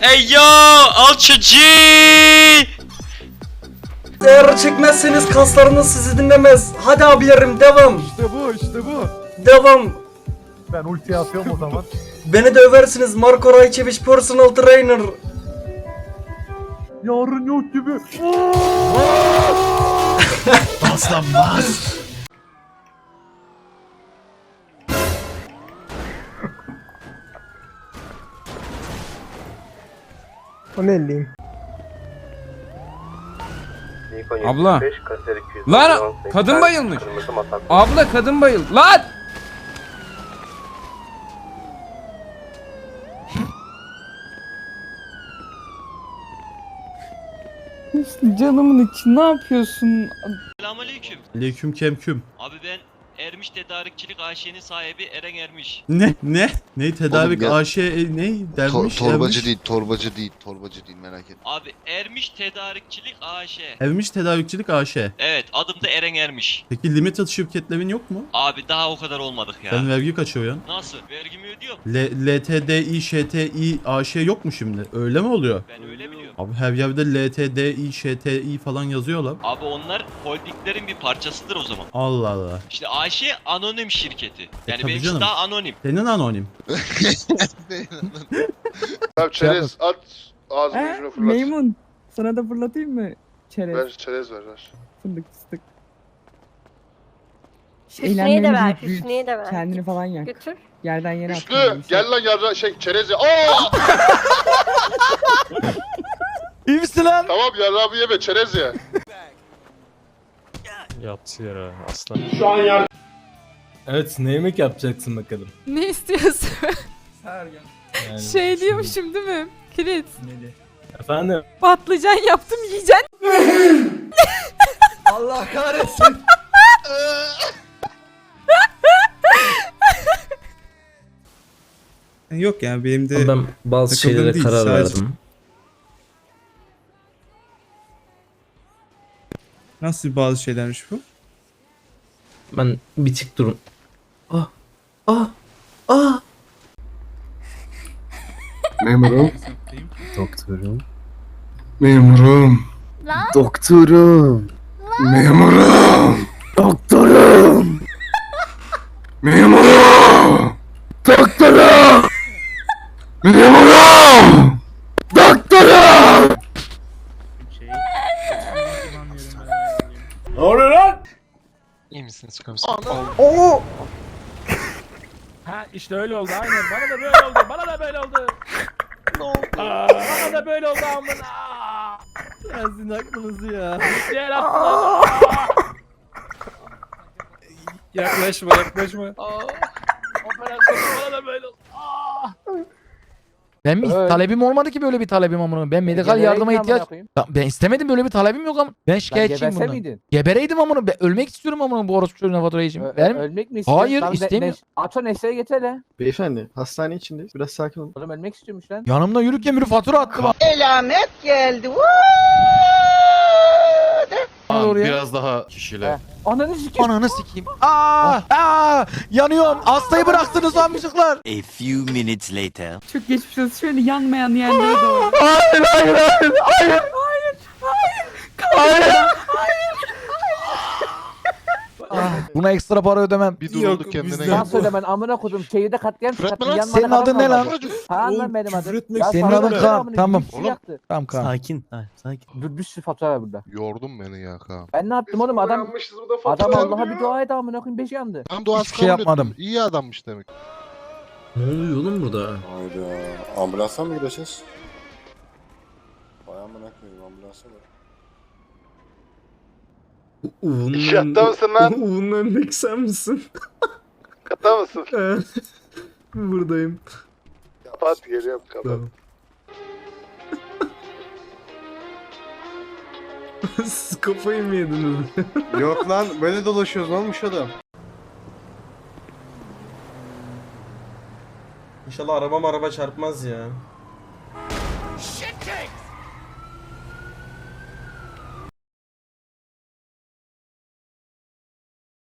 Ey yo alçıcı. Eğer çekmezseniz kaslarınız sizi dinlemez. Hadi abilerim devam. İşte bu işte bu. Devam. Ben ulti atıyorum o zaman. Beni de översiniz Marco Rayçeviç personal trainer. Yarın yok gibi. Abla. Lan kadın bayılmış. Abla kadın bayıl. Lan! Canımın içi ne yapıyorsun? Selamünaleyküm. Aleyküm kemküm. Abi ben Ermiş Tedarikçilik AŞ'nin sahibi Eren Ermiş. Ne? Ne? Ne tedarik Oğlum ya- AŞ e, ne Tor- dermiş? torbacı Ermiş? değil, torbacı değil, torbacı değil merak etme. Abi Ermiş Tedarikçilik AŞ. Evmiş tedarikçilik AŞ. Evet adım da Eren Ermiş. Peki limited şirketlerin yok mu? Abi daha o kadar olmadık ya. Sen vergi kaçırıyorsun. Nasıl? Vergimi ödüyorum. L LTDİ, ŞTİ, AŞ yok mu şimdi? Öyle mi oluyor? Ben öyle. Abi her yerde LTDİ, ŞTİ falan yazıyorlar. Abi onlar holdinglerin bir parçasıdır o zaman. Allah Allah. İşte AŞ anonim şirketi. Yani E, tabii benimkisi canım. daha anonim. Senin anonim. Abi çerez at ağzının He? ucuna fırlat. Meymun. Sana da fırlatayım mı? Çerez, Ver çerez ver ver. fındık, fıstık. Hüsnü'ye de ver. Hüsnü'ye de ver. Kendini falan yak. Götür. Yerden yere at. Kendini. gel lan yarra şey çerez ya. Aa! İyi misin lan? tamam yarrağımı yeme çerez ya. Yat yere aslan. Evet ne yemek yapacaksın bakalım. Ne istiyorsun? Yani şey diyormuşum değil mi? Kilit. Efendim? Patlıcan yaptım yiyeceksin. Allah kahretsin. Yok yani benim de Ben bazı takıldığım şeylere değil, karar sadece- verdim. Nasıl bazı şeylermiş bu? Ben bitik durum. Ah! Ah! Ah! Memurum. Doktorum. Memurum. Lan. Doktorum. Memurum. Doktorum. Memurum. Doktorum. Memurum. Ha işte öyle oldu aynen. Bana da böyle oldu. Bana da böyle oldu. Ne oldu? bana da böyle oldu amına. Aa! Ya sizin aklınızı ya. Diğer attılar. yaklaşma yaklaşma. Operasyon bana da böyle Ben bir talebim olmadı ki böyle bir talebim amına. Ben medikal yardıma ihtiyaç. Ya Ben istemedim böyle bir talebim yok ama. Ben şikayetçiyim bundan. miydin? Gebereydim amına. Ben ölmek istiyorum amına bu orospu çocuğuna faturayı için. Verim. ölmek mi Hayır istemiyorum. Aç o nesneye getir hele. Beyefendi hastane içindeyiz. Biraz sakin olun. Oğlum ölmek istiyormuş lan. Yanımda yürürken biri fatura attı bana. Elamet geldi. Doğru ya. Biraz daha kişiyle. Ananı sikeyim. Ananı sikeyim. Aa! Aa! Yanıyorum. Hastayı bıraktınız amcıklar. A few minutes later. Çok geçmiş olsun. Şöyle yanmayan yerlere doğru. Hayır hayır. Hayır. Hayır. Buna ekstra para ödemem. Bir durulduk kendine Sen gel. söyle ben amına kodum şehirde katliam Küfür etme çıkarttı. lan. Senin adın ne lan? Kaan lan benim adım. etmek Senin adın Kaan, tamam. bir Oğlum. Tamam kan. Sakin. sakin. Dur bir sürü fatura var burada. Yordun beni ya Kaan. Ben ne yaptım oğlum adam Yanmışız adam Allah'a bir dua et amına koyayım 5 yandı. Tam duası Hiçbir şey kabul yapmadım. İyi adammış demek. Ne oluyor oğlum burada? Hayda. Ambulansa mı gideceğiz? Vay amına koyayım ambulansa da. İnşaatta mısın lan? Uğur'un önündeki sen misin? Kata mısın? Buradayım. Kapat geliyorum kapat. Tamam. Siz kafayı mı yediniz? Yok lan böyle dolaşıyoruz olmuş adam. İnşallah arabam araba çarpmaz ya.